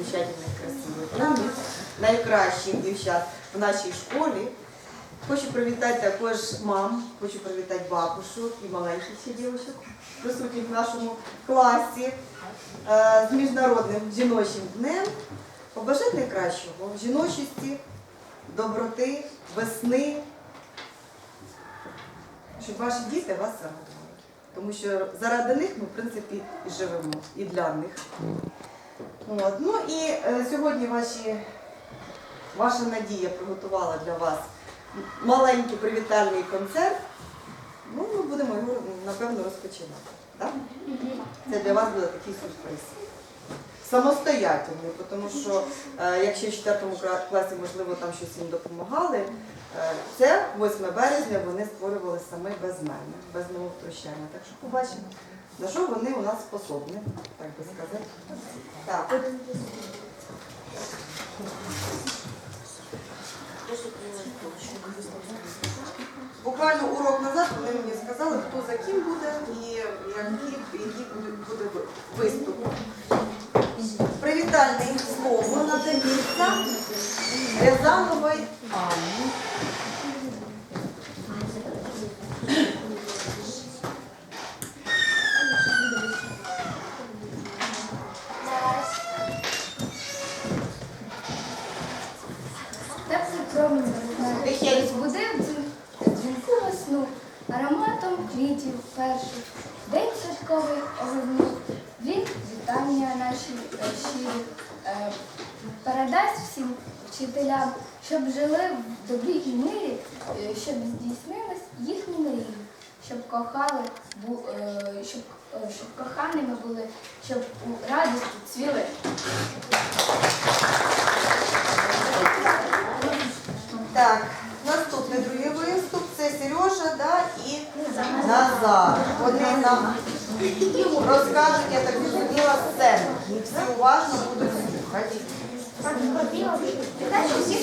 замечательних, красивих, умниць, найкращих дівчат в нашій школі. Хочу привітати також мам, хочу привітати бабушок і маленьких ще присутніх в нашому класі з міжнародним жіночим днем. Побажати найкращого в жіночості, доброти, весни, щоб ваші діти вас радували. Тому що заради них ми, в принципі, і живемо, і для них. От. Ну і е, сьогодні ваші, ваша надія приготувала для вас маленький привітальний концерт. Ну, ми будемо його, напевно, розпочинати. Так? Це для вас буде такий сюрприз. Самостоятельний, тому що е, якщо в 4 класі, можливо, там щось їм допомагали, е, це 8 березня вони створювали саме без мене, без мого втручання. Так що побачимо, на що вони у нас способні, так би сказати. Так. Буквально урок назад вони мені сказали, хто за ким буде і який, буде виступ. Передасть всім вчителям, щоб жили в добрі і мирі, е, щоб здійснились їхні мрії, щоб кохали, е, щоб, е, щоб коханими були, щоб у радості цвіли. Так, наступний другий виступ це Сережа да, і Назар. Вони нам розкажуть, я так зрозуміла, сцену. Всі уважно будуть слухати. Вітаю всіх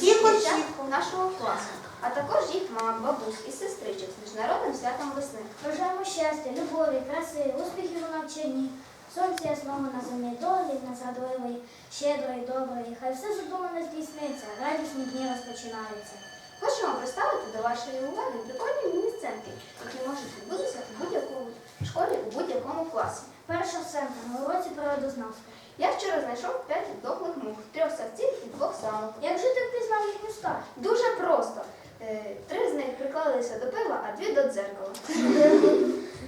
Тихо, нашого класу, а також їх мам, бабусь і сестричок з міжнародним святом весни. Бажаємо щастя, любові, краси, успіхів у навчанні, сонця ясного на землі долі, незрадливої, щедрої, доброї. Хай все задумане здійсниться, радісні дні розпочинаються. Хочемо представити до вашої уваги прикольні міні-сценки, які можуть відбутися у будь-якому школі у будь-якому класі. Перша сценка на уроці природознавства. Я вчора знайшов п'ять дохлих мух, трьох савців і двох самок. Як же ти впізнав їхню стать? Дуже просто. Е, Три з них приклалися до пива, а дві до дзеркала.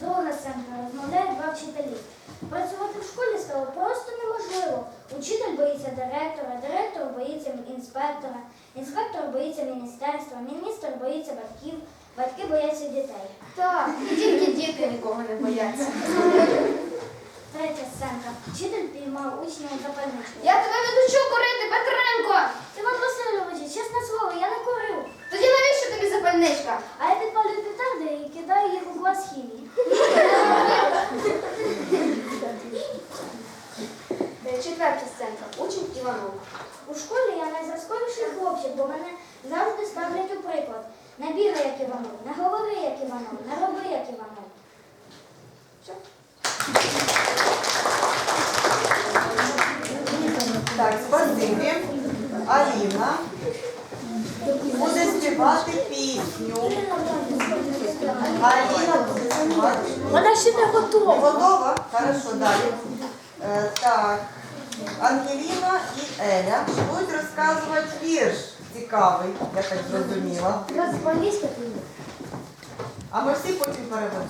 Друга сценка розмовляють два вчителі. Працювати в школі стало просто неможливо. Учитель боїться директора, директор боїться інспектора, інспектор боїться міністерства, міністр боїться батьків, батьки бояться дітей. Так, і тільки діти нікого не бояться. Третя сценка. Вчитель піймав учня у запальничку. Я тебе не дочу курити, Петренко! Іван Васильович, чесне слово, я не курив. Тоді навіщо тобі запальничка? А я підпалюю петарди і кидаю їх у клас хімії. Четверта сценка. Учень Іванов. У школі я найзразковіший хлопчик, бо мене завжди ставлять у приклад. Не бігай, як Іванов, не говори, як Іванов, не роби, як Іванов. Все. Так, спасибі. Аліна буде співати пісню. Аліна буде співати. Вона ще не готова. Готова? Хорошо, далі. Е, так, Ангеліна і Еля будуть розказувати вірш цікавий, я так зрозуміла. Розповість А ми всі потім переведемо.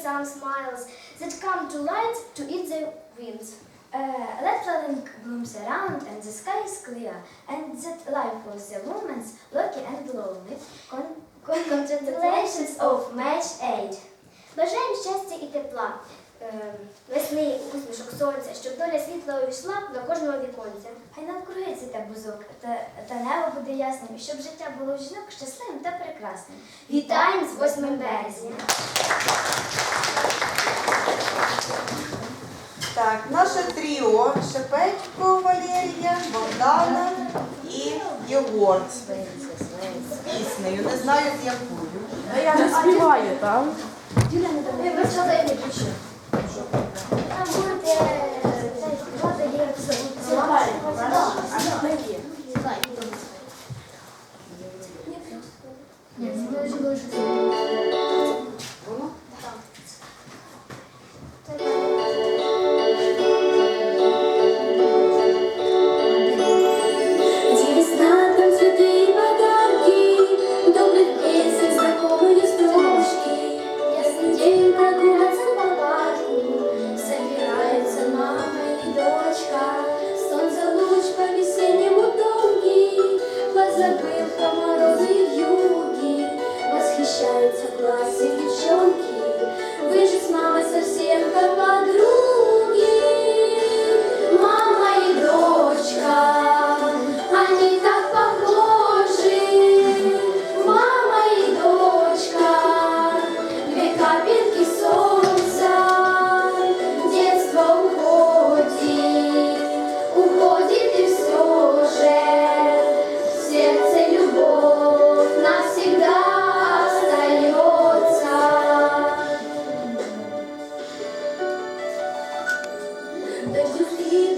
worms, sprints and smiles that come to light to eat the winds. Uh, let flooding blooms around and the sky is clear, and that life for the woman's lucky and lonely. Con- con- Congratulations of match eight. Бажаємо щастя і тепла, е, весни, усмішок сонця, щоб доля світла увійшла до кожного віконця. Хай надкрується та бузок, та, та небо буде ясним, і щоб життя було жінок щасливим та прекрасним. Вітаємо з 8 березня! Так, наше тріо Шепечко Валерія, Богдана і Єгор. З піснею. Не знаю, з якою. Я не співаю, так? Юля не дає. Я вивчала і не. 过来，来，来，来，来，来。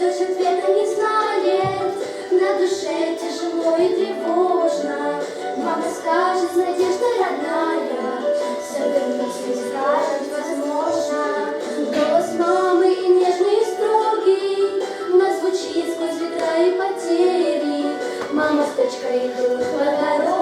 даже ответа не знает. На душе тяжело и тревожно. Мама скажет надежда родная, все вернуть не скажет, возможно. Голос мамы и нежный, и строгий, но звучит сквозь ветра и потери. Мама с точкой идут по дороге.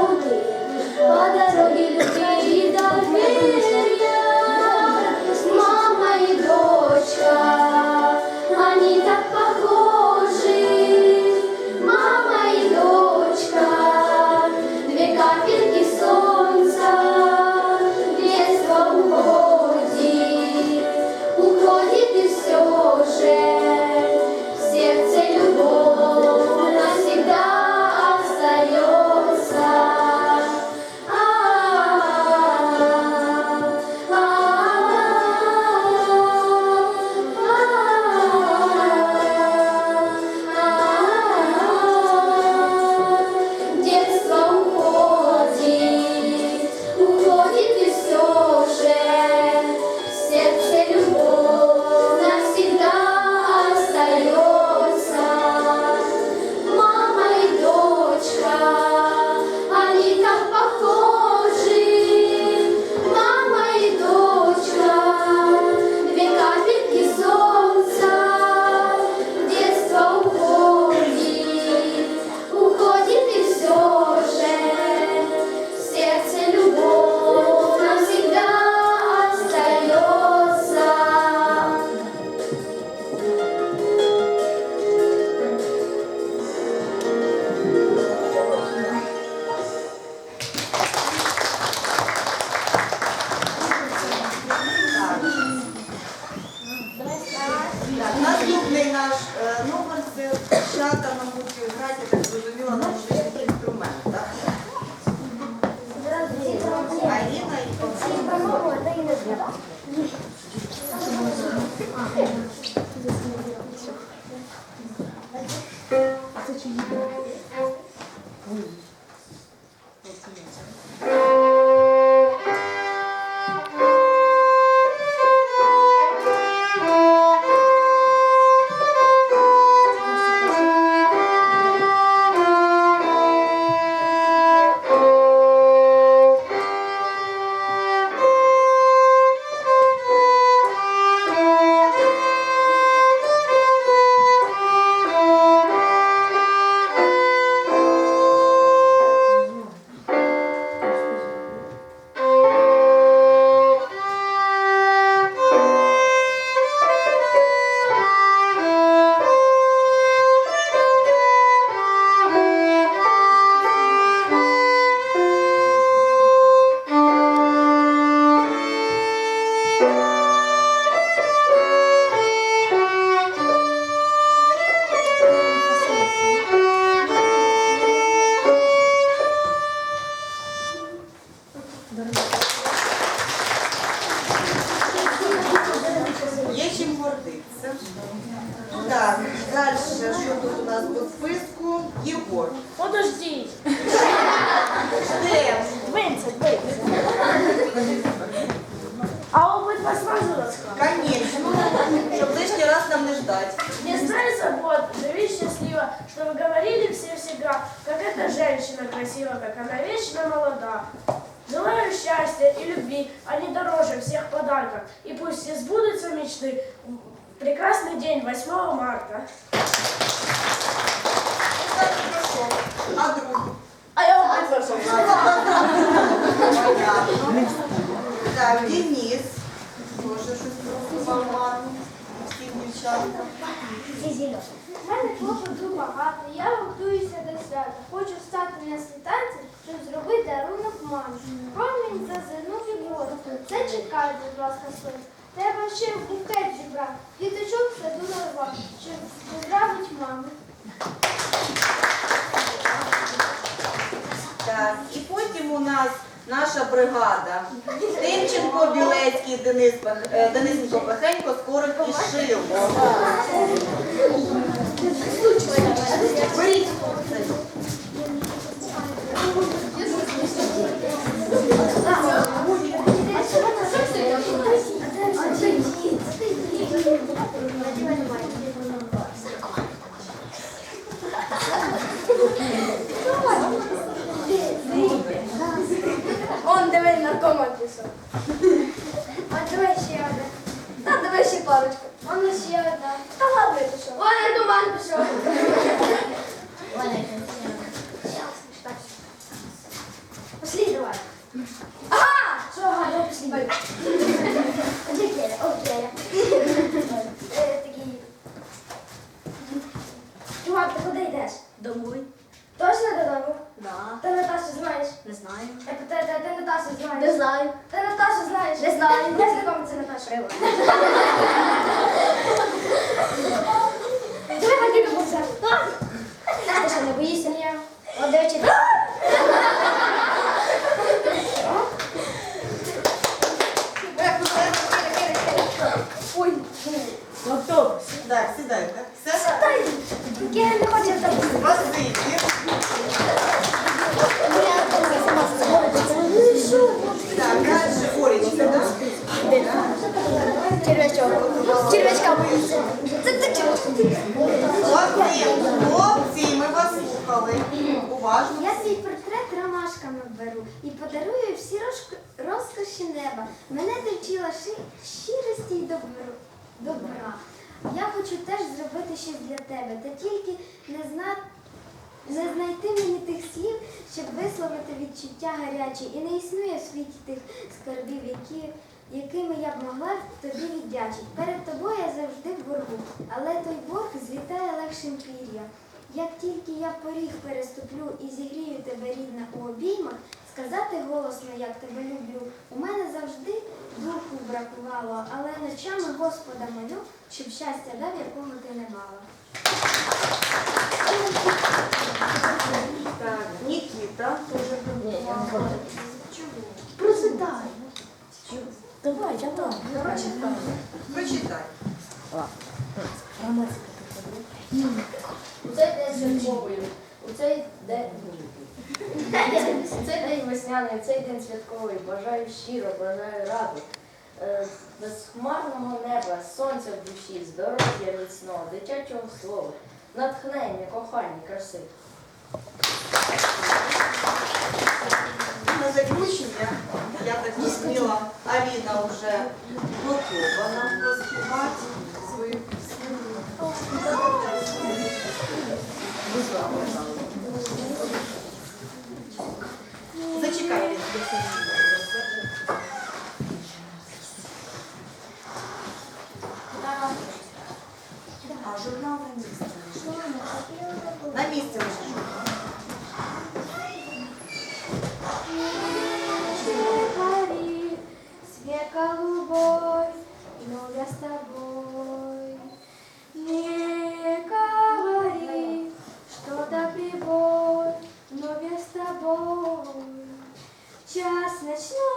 Подожди. Де? Двинься, двинься. А обидва сразу рассказывай. Конечно. Щоб лишній раз нам не ждать. Не знаю забот, живи счастливо, что вы говорили все всегда, как эта женщина красива, как она вечно молода. Желаю счастья и любви, они дороже всех подарков. И пусть все сбудутся мечты. Прекрасный день, 8 марта. Так, Денис. Тоже щось. Всім дівчаткам. У мене клопоту багато, я готуюся до свята. Хочу встати на світанці, щоб зробити дарунок мамі. Промінь зазирнув і воду. Це чекає, будь ласка, сонце. Треба ще букет зібрати. Діточок в саду нарвати, щоб поздравить маму. Так, і потім у нас наша бригада. Тимченко, Білецький, Денис, е, Денисенко, Пехенько, Скорик і Шило. Беріть хлопці. Он диви наркома пішов. А давай ще одне. Та диви ще парочку. Воно ще одна. Та ладно пішов. Ой, я туман пішов. Пошли, давай. Ага! Що, ага, пошли. Окей, окей. Е, Такий. Чувак, ти куди йдеш? Домой. Точно додому? Да. Ти Наташу знаєш? Не знаю. Я питаю, ти, ти Наташу знаєш? Не знаю. Ти Наташу знаєш? Не знаю. Де знайомиться Наташа? Давай тільки був Ти що, не боїшся? Ні. От, до речі, Ой. Автобус. Так, сідайте. Все? я не хочу так. Спасибі. Так, далі Олечка, да? Червячок. Червячка. Це ти. Хлопці, ми вас слухали. Уважно. Я свій портрет ромашками беру і подарую всі розк- розкоші неба. Мене ти вчила ши- щирості й добру- добра. Я хочу теж зробити щось для тебе, та тільки не знати. Не знайти мені тих слів, щоб висловити відчуття гарячі, і не існує в світі тих скарбів, які, якими я б могла тобі віддячити. Перед тобою я завжди в боргу, але той борг злітає легшим пір'я. Як тільки я поріг переступлю і зігрію тебе рідна у обіймах, сказати голосно, як тебе люблю, у мене завжди духу бракувало, але ночами Господа молю, щоб щастя дав, якого ти не мала. Так, Нікіта теж прибувала. Проситай. Давай, я там. Прочитай. У цей день святковий, у цей день у цей день весняний, у цей день святковий. Бажаю щиро, бажаю раду. Е, Безхмарного неба, сонця в душі, здоров'я міцного, дитячого слова, натхнення, кохання, краси. На заключення, я так зрозуміла, Аліна вже готова розпівати свою пісню. 是啊。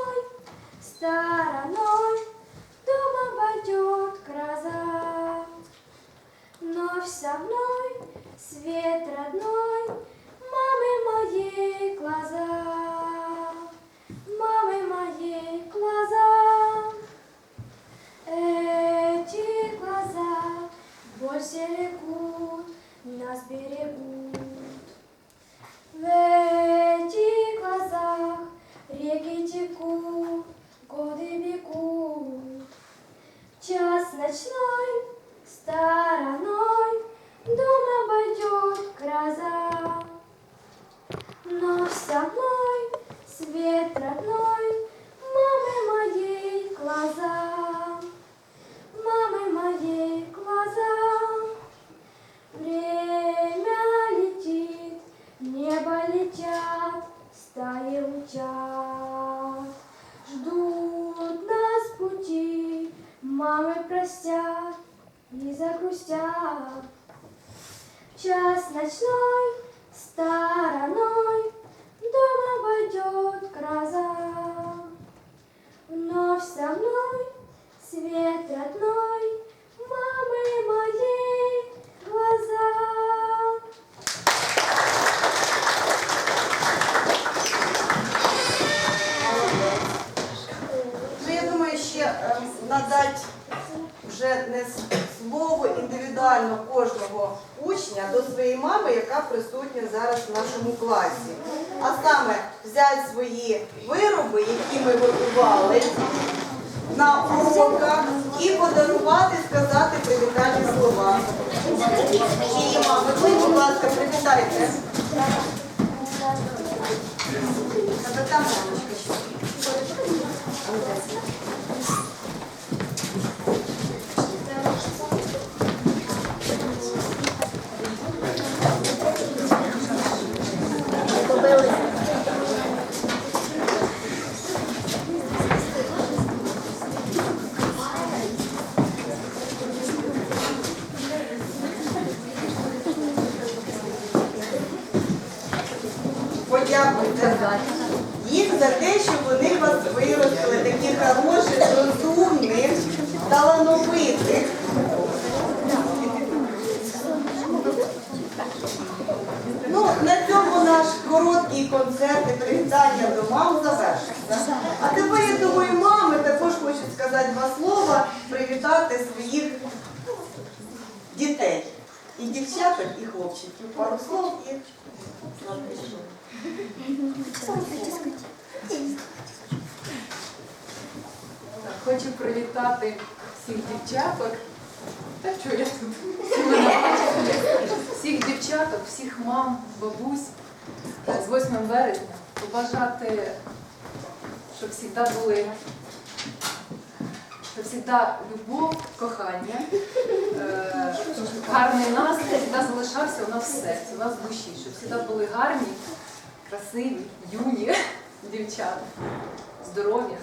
시간 и загрустят. Час ночной стороной дом обойдет гроза. Вновь со мной свет родной, мамы моей глаза. Ну, я думаю, ще е, надати вже не слово індивідуально кожного учня до своєї мами, яка присутня зараз в нашому класі. А саме взяти свої вироби, які ми готували на уроках, і подарувати, сказати привітальні слова. Чиї мами, ви, будь ласка, привітайте. Та там мамочка Подякуйте їх за те, що вони вас виростили, таких хороших, розумних, талановитих. Ну, на цьому наш короткий концерт і привітання до мам завершився. А тепер, я думаю, мами також хочуть сказати два слова, привітати своїх дітей. І дівчаток, і хлопчиків. Пару слов і Хочу привітати всіх дівчаток. Та що я тут? Всіх дівчаток, всіх мам, бабусь з 8 вересня. Побажати, щоб завжди були, завжди любов, кохання, е, гарний настрій завжди залишався у нас в серці, у нас в душі, щоб завжди були гарні, красиві, юні дівчата, здорові,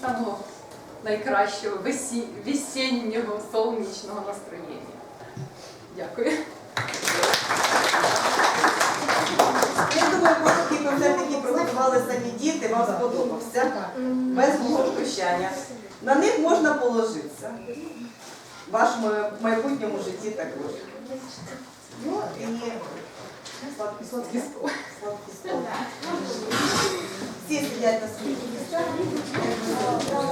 самого найкращого весі- весіннього сонячного настроєння. Дякую. Я думаю, концерт, який приготували самі діти, вам сподобався. Без мого прощання. На них можна положитися. В вашому майбутньому житті також. Ну і сладкий сладкий стол. Сладкий стол. Всі сидять на своїх місцях.